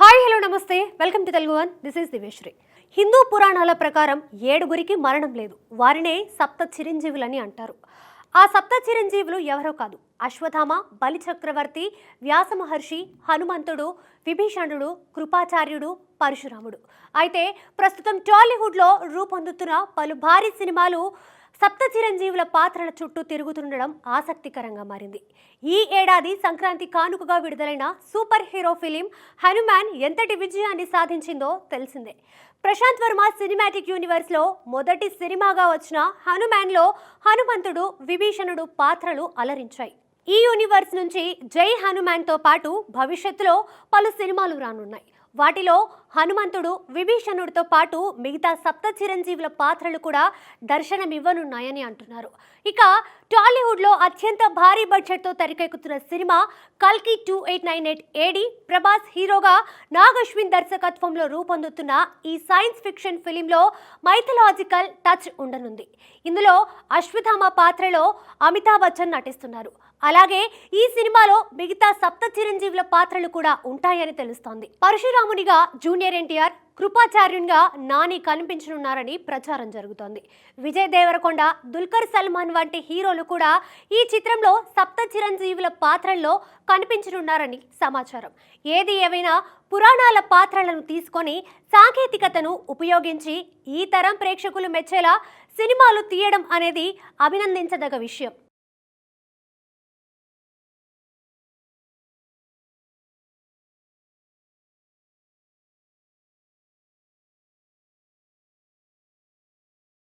Hi hello నమస్తే. Welcome to Telugu one. This is Diveshri Hindu పురాణాల ప్రకారం ఏడుగురికి మరణం లేదు. వారినే సప్త చిరంజీవులని అంటారు. ఆ సప్త చిరంజీవులు ఎవరో కాదు. అశ్వథామ బలిచక్రవర్తి వ్యాస మహర్షి హనుమంతుడు విభీషణుడు కృపాచార్యుడు పరశురాముడు. అయితే ప్రస్తుతం టాలీవుడ్లో రూపొందుతున్న పలు భారీ సినిమాలు సప్త చిరంజీవుల పాత్రల చుట్టూ తిరుగుతుండడం ఆసక్తికరంగా మారింది. ఈ ఏడాది సంక్రాంతి కానుకగా విడుదలైన సూపర్ హీరో ఫిలిం హనుమాన్ ఎంతటి విజయాన్ని సాధించిందో తెలిసిందే. ప్రశాంత్ వర్మ సినిమాటిక్ యూనివర్స్లో మొదటి సినిమాగా వచ్చిన హనుమాన్లో హనుమంతుడు విభీషణుడు పాత్రలు అలరించాయి. ఈ యూనివర్స్ నుంచి జై హనుమాన్తో పాటు భవిష్యత్తులో పలు సినిమాలు రానున్నాయి. వాటిలో హనుమంతుడు విభీషణుడితో పాటు మిగతా సప్త చిరంజీవుల పాత్రలు కూడా దర్శనమివ్వనున్నాయని అంటున్నారు. ఇక టాలీవుడ్లో అత్యంత భారీ బడ్జెట్తో తెరకెక్కుతున్న సినిమా కల్కి two eight nine eight AD Prabhas హీరోగా నాగశ్విన్ దర్శకత్వంలో రూపొందుతున్న ఈ సైన్స్ ఫిక్షన్ ఫిలింలో మైథలాజికల్ టచ్ ఉండనుంది. ఇందులో అశ్వథామ పాత్రలో అమితాబ్ బచ్చన్ నటిస్తున్నారు. అలాగే ఈ సినిమాలో మిగతా సప్త చిరంజీవుల పాత్రలు కూడా ఉంటాయని తెలుస్తోంది. పరశురామునిగా జూన్ జూనియర్ ఎన్టీఆర్ కృపాచార్యునిగా నాని కనిపించనున్నారని ప్రచారం జరుగుతోంది. విజయ్ దేవరకొండ దుల్కర్ సల్మాన్ వంటి హీరోలు కూడా ఈ చిత్రంలో సప్త చిరంజీవుల పాత్రల్లో కనిపించనున్నారని సమాచారం. ఏది ఏవైనా పురాణాల పాత్రలను తీసుకొని సాంకేతికతను ఉపయోగించి ఈ తరం ప్రేక్షకులు మెచ్చేలా సినిమాలు తీయడం అనేది అభినందించదగ విషయం.